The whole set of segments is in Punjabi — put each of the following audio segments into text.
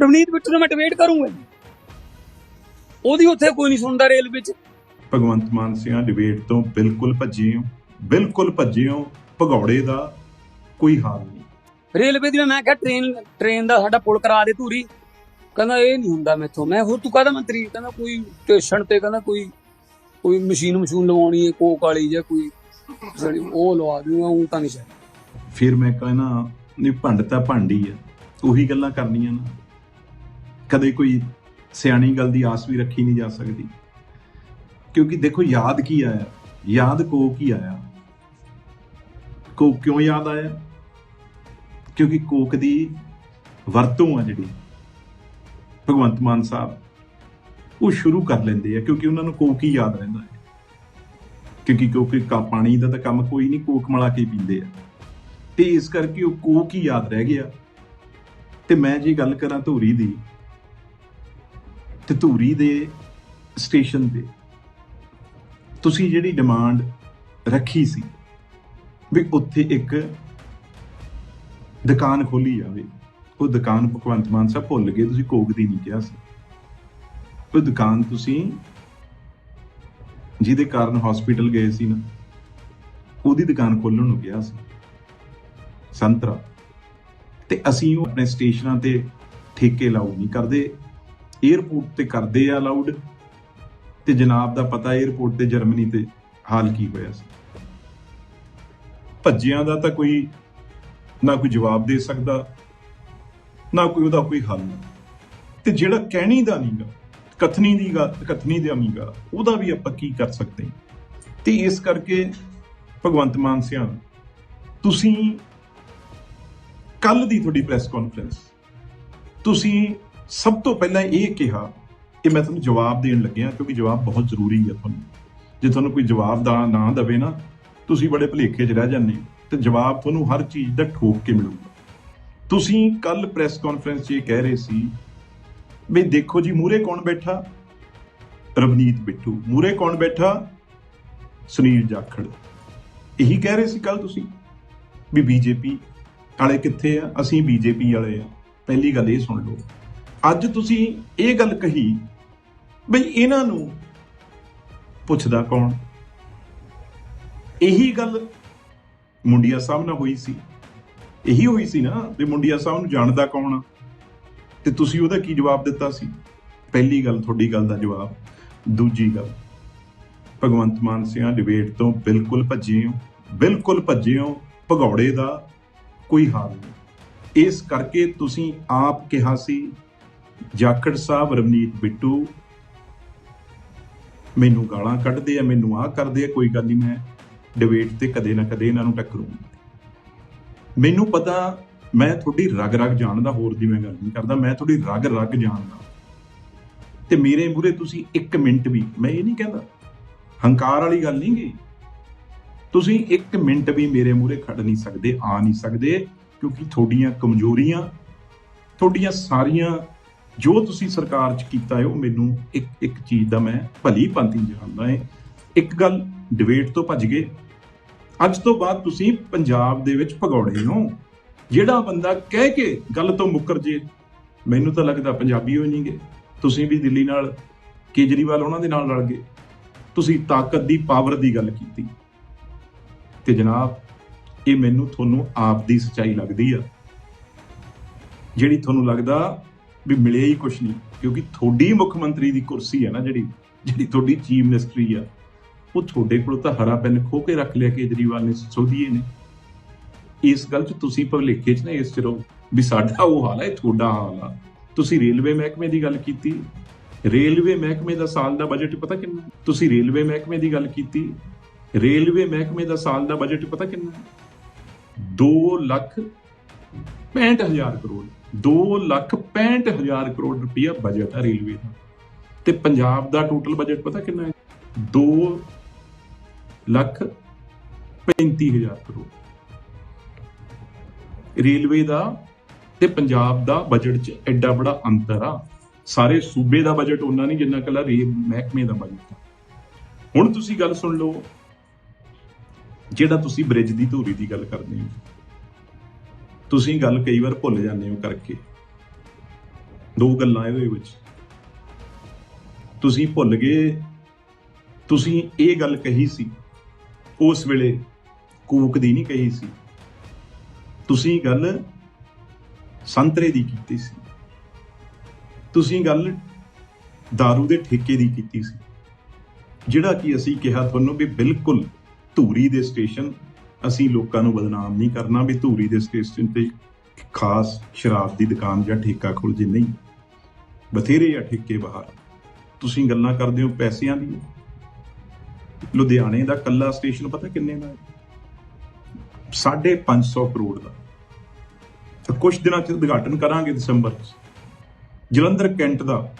ਰਵਨੀਤ ਬਿੱਟੂ ਨੂੰ ਮੈਂ ਡਿਬੇਟ ਕਰੂੰਗਾ ਜੀ। ਉਹਦੀ ਉੱਥੇ ਕੋਈ ਨਹੀਂ ਸੁਣਦਾ ਰੇਲਵੇ 'ਚ ਭਗਵੰਤ ਮਾਨ ਸਿੰਘਾਂ ਡਿਬੇਟ ਤੋਂ ਬਿਲਕੁਲ ਭੱਜੇ ਹੋ ਬਿਲਕੁਲ ਭੱਜੇ ਹੋ ਭਗੌੜੇ ਦਾ ਕੋਈ ਹਾਲ ਨਹੀਂ। ਰੇਲਵੇ ਦੀ ਮੈਂ ਕਿਹਾ ਟ੍ਰੇਨ ਟ੍ਰੇਨ ਦਾ ਸਾਡਾ ਪੁਲ ਕਰਾ ਦੇ ਧੂਰੀ। ਕਹਿੰਦਾ ਇਹ ਨਹੀਂ ਹੁੰਦਾ ਮੈਥੋਂ। ਮੈਂ ਹੋਰ ਤੂੰ ਕਹਦਾ ਮੰਤਰੀ? ਕਹਿੰਦਾ ਕੋਈ ਸਟੇਸ਼ਨ ਤੇ ਕਹਿੰਦਾ ਕੋਈ ਕੋਈ ਮਸ਼ੀਨ ਮਸ਼ੂਨ ਲਵਾਉਣੀ ਹੈ ਕੋਕ ਵਾਲੀ ਜਾਂ ਕੋਈ ਜਿਹੜੀ ਉਹ ਲਵਾ ਦੂੰਗਾ ਉਹ ਤਾਂ ਨਹੀਂ ਚਾਹੀਦਾ ਫਿਰ ਮੈਂ ਕਹਿਣਾ ਨਹੀਂ ਭੰਡ ਤਾਂ ਭਾਂਡੀ ਆ। ਉਹੀ ਗੱਲਾਂ ਕਰਨੀਆਂ ਨਾ। ਕਦੇ ਕੋਈ ਸਿਆਣੀ ਗੱਲ ਦੀ ਆਸ ਵੀ ਰੱਖੀ ਨਹੀਂ ਜਾ ਸਕਦੀ। ਕਿਉਂਕਿ ਦੇਖੋ, ਯਾਦ ਕੀ ਆਇਆ? ਯਾਦ ਕੋ ਕੀ ਆਇਆ? ਕੋ ਕਿਉਂ ਯਾਦ ਆਇਆ? ਕਿਉਂਕਿ ਕੋਕ ਦੀ ਵਰਤੋਂ ਆ ਜਿਹੜੀ, ਭਗਵੰਤ ਮਾਨ ਸਾਹਿਬ, ਉਹ ਸ਼ੁਰੂ ਕਰ ਲੈਂਦੇ ਆ, ਕਿਉਂਕਿ ਉਹਨਾਂ ਨੂੰ ਕੋਕ ਹੀ ਯਾਦ ਰਹਿੰਦਾ ਹੈ। ਕਿਉਂਕਿ ਕਿਉਂਕਿ ਕਾ ਪਾਣੀ ਦਾ ਤਾਂ ਕੰਮ ਕੋਈ ਨਹੀਂ, ਕੋਕ ਮਲਾ ਕੇ ਪੀਂਦੇ ਆ। ਤੇ ਇਸ ਕਰਕੇ ਉਹ ਕੋਕ ਹੀ ਯਾਦ ਰਹਿ ਗਿਆ। ਤੇ ਮੈਂ ਜੇ ਗੱਲ ਕਰਾਂ ਧੂਰੀ ਦੀ ਤੇ ਧੂਰੀ ਦੇ ਸਟੇਸ਼ਨ ਤੇ ਤੁਸੀਂ ਜਿਹੜੀ ਡਿਮਾਂਡ ਰੱਖੀ ਸੀ ਵੀ ਉੱਥੇ ਇੱਕ ਦੁਕਾਨ ਖੋਲੀ ਜਾਵੇ, ਉਹ ਦੁਕਾਨ ਭਗਵੰਤ ਮਾਨ ਸਾਹਿਬ ਭੁੱਲ ਗਏ, ਤੁਸੀਂ ਕੋਕ ਦੀ ਨਹੀਂ ਕਿਹਾ ਸੀ। ਉਹ ਦੁਕਾਨ ਤੁਸੀਂ ਜਿਹਦੇ ਕਾਰਨ ਹਸਪੀਟਲ ਗਏ ਸੀ ਨਾ, ਉਹਦੀ ਦੁਕਾਨ ਖੋਲਣ ਨੂੰ ਕਿਹਾ ਸੀ। ਸੰਤਰਾ। ਤੇ ਅਸੀਂ ਉਹ ਆਪਣੇ ਸਟੇਸ਼ਨਾਂ ਤੇ ਠੇਕੇ ਲਾਉ ਨਹੀਂ ਕਰਦੇ। ਏਅਰਪੋਰਟ ਤੇ ਕਰਦੇ ਆ ਅਲਾਉਡ ਤੇ ਜਨਾਬ ਦਾ ਪਤਾ ਏਅਰਪੋਰਟ ਤੇ ਜਰਮਨੀ ਤੇ ਹਾਲ ਕੀ ਹੋਇਆ ਸੀ। ਭੱਜਿਆਂ ਦਾ ਤਾਂ ਕੋਈ ਨਾ ਕੋਈ ਜਵਾਬ ਦੇ ਸਕਦਾ, ਨਾ ਕੋਈ ਉਹਦਾ ਕੋਈ ਹੱਲ। ਤੇ ਜਿਹੜਾ ਕਹਿਣੀ ਦਾ ਨਹੀਂ ਨਹੀਂਗਾ ਕਥਨੀ ਦੀ ਗੱਲ, ਕਥਨੀ ਦੇ ਅਮੀਗਾ ਉਹਦਾ ਵੀ ਆਪਾਂ ਕੀ ਕਰ ਸਕਦੇ ਤੇ ਇਸ ਕਰਕੇ ਭਗਵੰਤ ਮਾਨ ਸਿਆਂ ਤੁਸੀਂ ਕੱਲ ਦੀ ਤੁਹਾਡੀ ਪ੍ਰੈਸ ਕਾਨਫਰੰਸ ਤੁਸੀਂ ਸਭ ਤੋਂ ਪਹਿਲਾਂ ਇਹ ਕਿਹਾ ਕਿ ਮੈਂ ਤੁਹਾਨੂੰ ਜਵਾਬ ਦੇਣ ਲੱਗਿਆ ਕਿਉਂਕਿ ਜਵਾਬ ਬਹੁਤ ਜ਼ਰੂਰੀ ਹੈ ਤੁਹਾਨੂੰ। ਜੇ ਤੁਹਾਨੂੰ ਕੋਈ ਜਵਾਬ ਦਾ ਨਾ ਦਵੇ ਨਾ, ਤੁਸੀਂ ਬੜੇ ਭੁਲੇਖੇ 'ਚ ਰਹਿ ਜਾਂਦੇ ਹੋ ਤੇ ਜਵਾਬ ਤੁਹਾਨੂੰ ਹਰ ਚੀਜ਼ ਦਾ ਠੋਕ ਕੇ ਮਿਲੂਗਾ। ਤੁਸੀਂ ਕੱਲ ਪ੍ਰੈਸ ਕਾਨਫਰੰਸ 'ਚ ਇਹ ਕਹਿ ਰਹੇ ਸੀ ਵੀ ਦੇਖੋ ਜੀ ਮੂਰੇ ਕੌਣ ਬੈਠਾ? ਰਵਨੀਤ ਬਿੱਟੂ। ਮੂਰੇ ਕੌਣ ਬੈਠਾ? ਸੁਨੀਲ ਜਾਖੜ। ਇਹੀ ਕਹਿ ਰਹੇ ਸੀ ਕੱਲ ਤੁਸੀਂ ਵੀ ਬੀਜੇਪੀ ਵਾਲੇ ਕਿੱਥੇ ਆ? ਅਸੀਂ ਬੀਜੇਪੀ ਵਾਲੇ ਆ। ਪਹਿਲੀ ਗੱਲ ਇਹ ਸੁਣ ਲਓ। ਅੱਜ ਤੁਸੀਂ ਇਹ ਗੱਲ ਕਹੀ ਬਈ ਇਹਨਾਂ ਨੂੰ ਪੁੱਛਦਾ ਕੌਣ? ਇਹੀ ਗੱਲ ਮੁੰਡਿਆ ਸਾਹਿਬ ਨਾਲ ਹੋਈ ਸੀ। ਇਹੀ ਹੋਈ ਸੀ ਨਾ ਵੀ ਮੁੰਡਿਆ ਸਾਹਿਬ ਨੂੰ ਜਾਣਦਾ ਕੌਣ ਆ? ਤੇ ਤੁਸੀਂ ਉਹਦਾ ਕੀ ਜਵਾਬ ਦਿੱਤਾ ਸੀ? ਪਹਿਲੀ ਗੱਲ ਤੁਹਾਡੀ ਗੱਲ ਦਾ ਜਵਾਬ। ਦੂਜੀ ਗੱਲ, ਭਗਵੰਤ ਮਾਨ ਸਿੰਘਾਂ ਡਿਬੇਟ ਤੋਂ ਬਿਲਕੁਲ ਭੱਜੇ ਹੋ, ਬਿਲਕੁਲ ਭੱਜੇ ਹੋ, ਭਗੌੜੇ ਦਾ ਕੋਈ ਹਾਲ ਨਹੀਂ। ਇਸ ਕਰਕੇ ਤੁਸੀਂ ਆਪ ਕਿਹਾ ਸੀ ਜਾਖੜ ਸਾਹਿਬ, ਰਵਨੀਤ ਬਿੱਟੂ ਮੈਨੂੰ ਗਾਲਾਂ ਕੱਢਦੇ ਆ, ਮੈਨੂੰ ਆਹ ਕਰਦੇ ਆ, ਕੋਈ ਗੱਲ ਨਹੀਂ, ਮੈਂ ਡਿਬੇਟ ਤੇ ਕਦੇ ਨਾ ਕਦੇ ਇਹਨਾਂ ਨੂੰ ਟੱਕਰੂ ਮੈਨੂੰ ਪਤਾ, ਮੈਂ ਤੁਹਾਡੀ ਰਗ ਰਗ ਜਾਣਦਾ ਹੋਰ ਦੀ ਮੈਂ ਗੱਲ ਨਹੀਂ ਕਰਦਾ, ਮੈਂ ਤੁਹਾਡੀ ਰਗ ਰਗ ਜਾਣਦਾ ਤੇ ਮੇਰੇ ਮੂਰੇ ਤੁਸੀਂ 1 ਮਿੰਟ ਵੀ, ਮੈਂ ਇਹ ਨਹੀਂ ਕਹਿੰਦਾ, ਹੰਕਾਰ ਵਾਲੀ ਗੱਲ ਨਹੀਂ ਗਈ ਤੁਸੀਂ 1 ਮਿੰਟ ਵੀ ਮੇਰੇ ਮੂਰੇ ਖੜ ਨਹੀਂ ਸਕਦੇ, ਆ ਨਹੀਂ ਸਕਦੇ, ਕਿਉਂਕਿ ਤੁਹਾਡੀਆਂ ਕਮਜ਼ੋਰੀਆਂ, ਤੁਹਾਡੀਆਂ ਸਾਰੀਆਂ ਜੋ ਤੁਸੀਂ ਸਰਕਾਰ 'ਚ ਕੀਤਾ ਹੈ, ਉਹ ਮੈਨੂੰ ਇੱਕ ਇੱਕ ਚੀਜ਼ ਦਾ ਮੈਂ ਭਲੀ ਪੰਤੀ ਜਾਣਦਾ ਹੈ। ਇੱਕ ਗੱਲ ਡਿਬੇਟ ਤੋਂ ਭੱਜ ਗਏ। ਅੱਜ ਤੋਂ ਬਾਅਦ ਤੁਸੀਂ ਪੰਜਾਬ ਦੇ ਵਿੱਚ ਭਗੌੜੇ ਹੋ। ਜਿਹੜਾ ਬੰਦਾ ਕਹਿ ਕੇ ਗੱਲ ਤੋਂ ਮੁੱਕਰ ਜੇ, ਮੈਨੂੰ ਤਾਂ ਲੱਗਦਾ ਪੰਜਾਬੀ ਹੋਈ ਨਹੀਂਗੇ। ਤੁਸੀਂ ਵੀ ਦਿੱਲੀ ਨਾਲ ਕੇਜਰੀਵਾਲ ਉਹਨਾਂ ਦੇ ਨਾਲ ਰਲ ਗਏ। ਤੁਸੀਂ ਤਾਕਤ ਦੀ ਪਾਵਰ ਦੀ ਗੱਲ ਕੀਤੀ। ਤੇ ਜਨਾਬ, ਇਹ ਮੈਨੂੰ ਤੁਹਾਨੂੰ ਆਪ ਦੀ ਸਚਾਈ ਲੱਗਦੀ ਆ। ਜਿਹੜੀ ਤੁਹਾਨੂੰ ਲੱਗਦਾ ਵੀ ਮਿਲਿਆ ਹੀ ਕੁਛ ਨਹੀਂ, ਕਿਉਂਕਿ ਤੁਹਾਡੀ ਮੁੱਖ ਮੰਤਰੀ ਦੀ ਕੁਰਸੀ ਹੈ ਨਾ ਜਿਹੜੀ ਜਿਹੜੀ ਤੁਹਾਡੀ ਚੀਫ ਮਿਨਿਸਟਰੀ ਆ, ਉਹ ਤੁਹਾਡੇ ਕੋਲ ਤਾਂ ਹਰਾ ਪੈਨ ਖੋ ਕੇ ਰੱਖ ਲਿਆ ਕੇਜਰੀਵਾਲ ਨੇ, ਸੋਧੀਏ ਨੇ ਇਸ ਗੱਲ 'ਚ ਤੁਸੀਂ ਭਵਲੇਖੇ 'ਚ ਨਾ ਇਸ ਚ ਰਹੋ ਵੀ ਸਾਡਾ ਉਹ ਹਾਲ ਹੈ ਤੁਹਾਡਾ ਹਾਲ ਆ। ਤੁਸੀਂ ਰੇਲਵੇ ਮਹਿਕਮੇ ਦੀ ਗੱਲ ਕੀਤੀ, ਰੇਲਵੇ ਮਹਿਕਮੇ ਦਾ ਸਾਲ ਦਾ ਬਜਟ ਪਤਾ ਕਿੰਨਾ? ਤੁਸੀਂ ਰੇਲਵੇ ਮਹਿਕਮੇ ਦੀ ਗੱਲ ਕੀਤੀ, ਰੇਲਵੇ ਮਹਿਕਮੇ ਦਾ ਸਾਲ ਦਾ ਬਜਟ ਪਤਾ ਕਿੰਨਾ? ਹੈ 2 ਲੱਖ 65000 ਕਰੋੜ। 2 ਲੱਖ 65000 ਕਰੋੜ ਰੁਪਇਆ ਬਜਟ ਹੈ ਰੇਲਵੇ ਦਾ। ਤੇ ਪੰਜਾਬ ਦਾ ਟੋਟਲ ਬਜਟ ਪਤਾ ਕਿੰਨਾ ਹੈ? 2 ਲੱਖ 35000 ਕਰੋੜ। ਰੇਲਵੇ ਦਾ ਤੇ ਪੰਜਾਬ ਦਾ ਬਜਟ 'ਚ ਐਡਾ ਬੜਾ ਅੰਤਰ ਆ। ਸਾਰੇ ਸੂਬੇ ਦਾ ਬਜਟ ਉਹਨਾਂ ਨਹੀਂ ਜਿੰਨਾ ਕੱਲਾ ਰੇਲ ਮਹਿਕਮੇ ਦਾ ਬਜਟ ਆ। ਹੁਣ ਤੁਸੀਂ ਗੱਲ ਸੁਣ ਲਓ, ਜਿਹੜਾ ਤੁਸੀਂ ਬ੍ਰਿਜ ਦੀ ਧੂਰੀ ਦੀ ਗੱਲ ਕਰਦੇ ਹੋ। ਤੁਸੀਂ ਗੱਲ ਕਈ ਵਾਰ ਭੁੱਲ ਜਾਂਦੇ ਹੋ ਕਰਕੇ। ਦੋ ਗੱਲਾਂ ਇਹਦੇ ਵਿੱਚ। ਤੁਸੀਂ ਭੁੱਲ ਗਏ, ਤੁਸੀਂ ਇਹ ਗੱਲ ਕਹੀ ਸੀ। ਉਸ ਵੇਲੇ ਕੂਕ ਦੀ ਨਹੀਂ ਕਹੀ ਸੀ। ਤੁਸੀਂ ਗੱਲ ਸੰਤਰੇ ਦੀ ਕੀਤੀ ਸੀ। ਤੁਸੀਂ ਗੱਲ दारू ਦੇ ਠੇਕੇ ਦੀ ਕੀਤੀ ਸੀ। ਜਿਹੜਾ ਕਿ ਅਸੀਂ ਕਿਹਾ ਤੁਹਾਨੂੰ ਵੀ ਬਿਲਕੁਲ ਧੂਰੀ ਦੇ ਸਟੇਸ਼ਨ ਅਸੀਂ ਲੋਕਾਂ ਨੂੰ ਬਦਨਾਮ ਨਹੀਂ ਕਰਨਾ ਵੀ ਧੂਰੀ ਦੇ ਸਟੇਸ਼ਨ ਤੇ ਖਾਸ ਸ਼ਰਾਬ ਦੀ ਦੁਕਾਨ ਜਾਂ ਠੇਕਾ ਖੁੱਲ ਜੇ ਨਹੀਂ। ਬਥੇਰੇ ਆ ਠੇਕੇ ਬਾਹਰ। ਤੁਸੀਂ ਗੱਲਾਂ ਕਰਦੇ ਹੋ ਪੈਸਿਆਂ ਦੀ। ਲੁਧਿਆਣੇ ਦਾ ਕੱਲਾ ਸਟੇਸ਼ਨ ਪਤਾ ਕਿੰਨੇ ਦਾ ਹੈ? 550 ਕਰੋੜ ਦਾ। ਤਾਂ ਕੁਝ ਦਿਨਾਂ ਚ ਉਦਘਾਟਨ ਕਰਾਂਗੇ ਦਸੰਬਰ ਚ। ਜਲੰਧਰ ਕੈਂਟ ਦਾ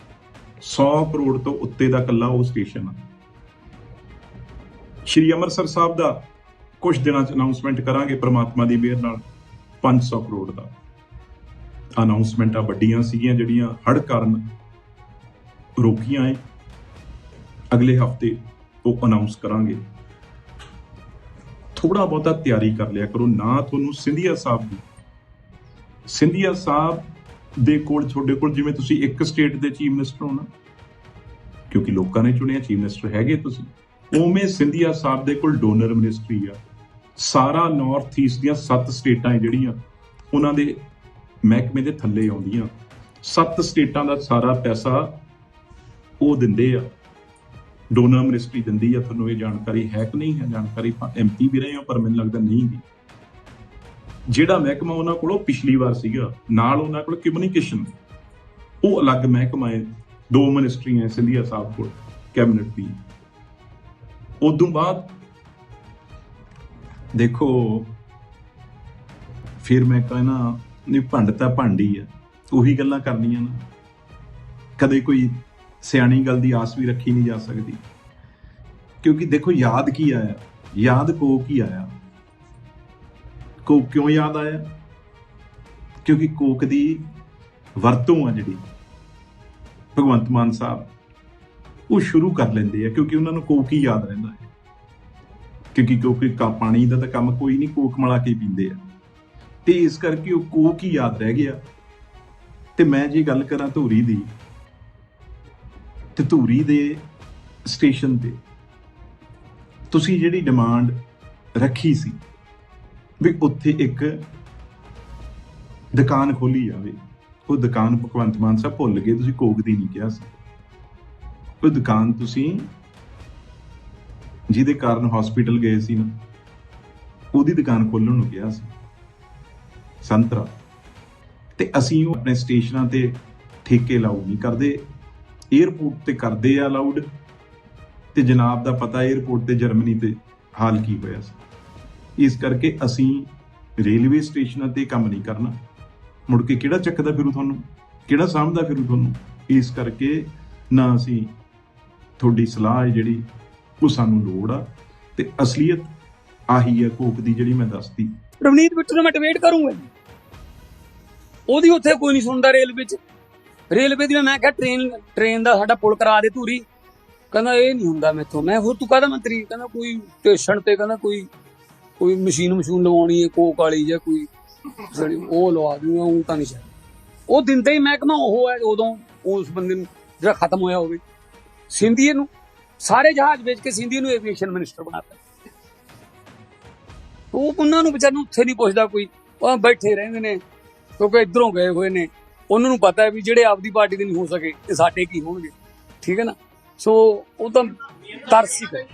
100 ਕਰੋੜ ਤੋਂ ਉੱਤੇ ਦਾ ਕੱਲਾ ਉਹ ਸਟੇਸ਼ਨ ਆ। ਸ਼੍ਰੀ ਅੰਮ੍ਰਿਤਸਰ ਸਾਹਿਬ ਦਾ ਕੁਝ ਦਿਨਾਂ ਚ ਅਨਾਉਂਸਮੈਂਟ ਕਰਾਂਗੇ ਪ੍ਰਮਾਤਮਾ ਦੀ ਮਿਹਰ ਨਾਲ 500 ਕਰੋੜ ਦਾ। ਅਨਾਉਂਸਮੈਂਟਾਂ ਵੱਡੀਆਂ ਸੀਗੀਆਂ ਜਿਹੜੀਆਂ ਹੜ੍ਹ ਕਾਰਨ ਰੋਕੀਆਂ ਏ। ਅਗਲੇ ਹਫ਼ਤੇ ਉਹ ਅਨਾਉਂਸ ਕਰਾਂਗੇ। ਥੋੜਾ ਬਹੁਤਾ ਤਿਆਰੀ ਕਰ ਲਿਆ ਕਰੋ। ਨਾ ਤੁਹਾਨੂੰ ਸਿੰਧੀਆ ਸਾਹਿਬ ਦੀ, ਸਿੰਧੀਆ ਸਾਹਿਬ ਦੇ ਕੋਲ ਤੁਹਾਡੇ ਕੋਲ ਜਿਵੇਂ ਤੁਸੀਂ ਇੱਕ ਸਟੇਟ ਦੇ ਚੀਫ ਮਿਨਿਸਟਰ ਹੋ ਨਾ, ਕਿਉਂਕਿ ਲੋਕਾਂ ਨੇ ਚੁਣਿਆ ਚੀਫ ਮਿਨਿਸਟਰ ਹੈਗੇ ਤੁਸੀਂ, ਉਵੇਂ ਸਿੰਧੀਆ ਸਾਹਿਬ ਦੇ ਕੋਲ ਡੋਨਰ ਮਿਨਿਸਟਰੀ ਆ। ਸਾਰਾ ਨਾਰਥ ਈਸਟ ਦੀਆਂ ਸੱਤ ਸਟੇਟਾਂ ਹੈ ਜਿਹੜੀਆਂ, ਉਹਨਾਂ ਦੇ ਮਹਿਕਮੇ ਦੇ ਥੱਲੇ ਆਉਂਦੀਆਂ। ਸੱਤ ਸਟੇਟਾਂ ਦਾ ਸਾਰਾ ਪੈਸਾ ਉਹ ਦਿੰਦੇ ਆ। ਡੋਨਰ ਮਿਨਿਸਟਰੀ ਦਿੰਦੀ ਆ, ਤੁਹਾਨੂੰ ਇਹ ਜਾਣਕਾਰੀ ਹੈ ਕਿ ਨਹੀਂ? ਹੈ ਜਾਣਕਾਰੀ ਐਮਪੀ ਵੀ ਰਹੇ ਹੋ, ਪਰ ਮੈਨੂੰ ਲੱਗਦਾ ਨਹੀਂ ਗੀ ਜਿਹੜਾ ਮਹਿਕਮਾ ਉਹਨਾਂ ਕੋਲੋਂ ਪਿਛਲੀ ਵਾਰ ਸੀਗਾ, ਨਾਲ ਉਹਨਾਂ ਕੋਲ ਕਮਿਊਨੀਕੇਸ਼ਨ ਉਹ ਅਲੱਗ ਮਹਿਕਮਾ ਹੈ, ਦੋ ਮਿਨਿਸਟਰੀਆਂ ਸਿੰਧੀਆ ਸਾਹਿਬ ਕੋਲ, ਕੈਬਨਿਟ ਦੀ। ਉਦੋਂ ਬਾਅਦ ਦੇਖੋ, ਫਿਰ ਮੈਂ ਕਹਿਣਾ ਨਹੀਂ, ਭੰਡ ਤਾਂ ਭਾਂਡੀ ਆ। ਉਹੀ ਗੱਲਾਂ ਕਰਨੀਆਂ ਨਾ। ਕਦੇ ਕੋਈ ਸਿਆਣੀ ਗੱਲ ਦੀ ਆਸ ਵੀ ਰੱਖੀ ਨਹੀਂ ਜਾ ਸਕਦੀ। ਕਿਉਂਕਿ ਦੇਖੋ, ਯਾਦ ਕੀ ਆਇਆ? ਯਾਦ ਕੋ ਕੀ ਆਇਆ? ਕੋ ਕਿਉਂ ਯਾਦ ਆਇਆ? ਕਿਉਂਕਿ ਕੋਕ ਦੀ ਵਰਤੋਂ ਆ ਜਿਹੜੀ। ਭਗਵੰਤ ਮਾਨ ਸਾਹਿਬ, ਉਹ ਸ਼ੁਰੂ ਕਰ ਲੈਂਦੇ ਆ, ਕਿਉਂਕਿ ਉਹਨਾਂ ਨੂੰ ਕੋਕ ਹੀ ਯਾਦ ਰਹਿੰਦਾ ਹੈ। ਕਿਉਂਕਿ ਕਿਉਂਕਿ ਕਾ ਪਾਣੀ ਦਾ ਤਾਂ ਕੰਮ ਕੋਈ ਨਹੀਂ, ਕੋਕ ਮਲਾ ਕੇ ਪੀਂਦੇ ਆ। ਤੇ ਇਸ ਕਰਕੇ ਉਹ ਕੋਕ ਹੀ ਯਾਦ ਰਹਿ ਗਿਆ। ਤੇ ਮੈਂ ਜੇ ਗੱਲ ਕਰਾਂ ਧੂਰੀ ਦੀ, ਤੇ ਧੂਰੀ ਦੇ ਸਟੇਸ਼ਨ ਤੇ ਤੁਸੀਂ ਜਿਹੜੀ ਡਿਮਾਂਡ ਰੱਖੀ ਸੀ ਵੀ ਉੱਥੇ ਇੱਕ ਦੁਕਾਨ ਖੋਲੀ ਜਾਵੇ, ਉਹ ਦੁਕਾਨ ਭਗਵੰਤ ਮਾਨ ਸਾਹਿਬ ਭੁੱਲ ਗਏ, ਤੁਸੀਂ ਕੋਕ ਦੀ ਨਹੀਂ ਕਿਹਾ ਸੀ। ਉਹ ਦੁਕਾਨ ਤੁਸੀਂ ਜਿਹਦੇ ਕਾਰਨ ਹਸਪੀਟਲ ਗਏ ਸੀ ਨਾ, ਉਹਦੀ ਦੁਕਾਨ ਖੋਲਣ ਨੂੰ ਗਿਆ ਸੀ। ਸੰਤਰਾ। ਤੇ ਅਸੀਂ ਉਹ ਆਪਣੇ ਸਟੇਸ਼ਨਾਂ ਤੇ ਠੇਕੇ ਲਾਉ ਨਹੀਂ ਕਰਦੇ। 에어ਪੋਰਟ ਤੇ ਕਰਦੇ ਆ ਅਲਾਉਡ ਤੇ ਜਨਾਬ ਦਾ ਪਤਾ 에어ਪੋਰਟ ਤੇ ਜਰਮਨੀ ਤੇ ਹਾਲ ਕੀ ਹੋਇਆ ਸੀ। ਇਸ ਕਰਕੇ ਅਸੀਂ ਰੇਲਵੇ ਸਟੇਸ਼ਨਾਂ ਤੇ ਕੰਮ ਨਹੀਂ ਕਰਨਾ। ਮੁੜ ਕੇ ਕਿਹੜਾ ਚੱਕਦਾ ਫਿਰ ਤੁਹਾਨੂੰ? ਕਿਹੜਾ ਸਾਹਮਣਾ ਫਿਰ ਤੁਹਾਨੂੰ? ਇਸ ਕਰਕੇ ਨਾ ਅਸੀਂ ਤੁਹਾਡੀ ਸਲਾਹ ਹੈ ਜਿਹੜੀ ਉਹ ਸਾਨੂੰ ਲੋੜ ਆ ਤੇ ਅਸਲੀਅਤ ਆਹੀ ਹੈ ਕੋਕ ਦੀ ਜਿਹੜੀ ਮੈਂ ਦੱਸਤੀ। ਰਵਨੀਤ ਬਿੱਟੂ ਨੂੰ ਮੈਂ ਡਿਬੇਟ ਕਰੂੰਗਾ ਉਹਦੀ ਉੱਥੇ ਕੋਈ ਨਹੀਂ ਸੁਣਦਾ ਰੇਲਵੇ 'ਚ ਰੇਲਵੇ ਦੀ ਮੈਂ ਕਿਹਾ ਟ੍ਰੇਨ ਟ੍ਰੇਨ ਦਾ ਸਾਡਾ ਪੁਲ ਕਰਾ ਦੇ ਧੂਰੀ। ਕਹਿੰਦਾ ਇਹ ਨਹੀਂ ਹੁੰਦਾ ਮੈਥੋਂ। ਮੈਂ ਹੋਰ ਤੂੰ ਕਾਹਦਾ ਮੰਤਰੀ? ਕਹਿੰਦਾ ਕੋਈ ਸਟੇਸ਼ਨ ਤੇ ਕਹਿੰਦਾ ਕੋਈ ਕੋਈ ਮਸ਼ੀਨ ਮਸ਼ੂਨ ਲਵਾਉਣੀ ਹੈ, ਕੋਕ ਵਾਲੀ ਜਾਂ ਕੋਈ ਉਹ ਲਵਾ ਦੂੰਗਾ, ਉਹ ਤਾਂ ਨਹੀਂ ਸ਼ਾਇਦ ਉਹ ਦਿੰਦੇ ਹੀ ਮਹਿਕਮਾ ਉਹ ਹੈ, ਉਦੋਂ ਉਸ ਬੰਦੇ ਨੂੰ ਜਿਹੜਾ ਖਤਮ ਹੋਇਆ ਹੋਵੇ। ਸਿੰਧੀਏ ਨੂੰ ਸਾਰੇ ਜਹਾਜ਼ ਵੇਚ ਕੇ ਸਿੰਧੀਏ ਨੂੰ ਐਵੀਏਸ਼ਨ ਮਿਨਿਸਟਰ ਬਣਾਤਾ। ਉਹ ਉਹਨਾਂ ਨੂੰ ਵਿਚਾਰ ਨੂੰ ਉੱਥੇ ਨਹੀਂ ਪੁੱਛਦਾ ਕੋਈ। ਉਹ ਬੈਠੇ ਰਹਿੰਦੇ ਨੇ, ਕਿਉਂਕਿ ਇਧਰੋਂ ਗਏ ਹੋਏ ਨੇ। ਉਹਨਾਂ ਨੂੰ ਪਤਾ ਹੈ ਵੀ ਜਿਹੜੇ ਆਪਦੀ ਪਾਰਟੀ ਦੇ ਨਹੀਂ ਹੋ ਸਕੇ, ਇਹ ਸਾਡੇ ਕੀ ਹੋਣਗੇ। ਠੀਕ ਹੈ ਨਾ? ਸੋ ਉਹ ਤਾਂ ਤਰਸ ਹੀ ਕਰ